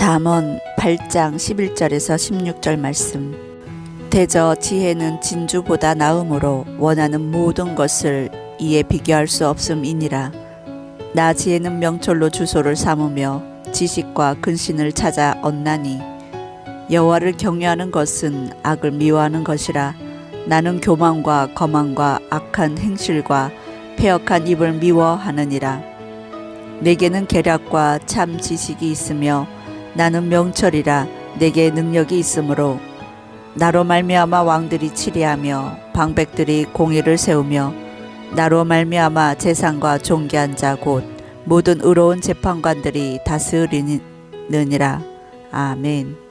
잠언 8장 11절에서 16절 말씀. 대저 지혜는 진주보다 나음으로 원하는 모든 것을 이에 비교할 수 없음이니라. 나 지혜는 명철로 주소를 삼으며 지식과 근신을 찾아 얻나니 여호와를 경외하는 것은 악을 미워하는 것이라. 나는 교만과 거만과 악한 행실과 폐역한 입을 미워하느니라. 내게는 계략과 참 지식이 있으며 나는 명철이라 내게 능력이 있으므로 나로 말미암아 왕들이 치리하며 방백들이 공의를 세우며 나로 말미암아 재상과 존귀한 자 곧 모든 의로운 재판관들이 다스리느니라 아멘.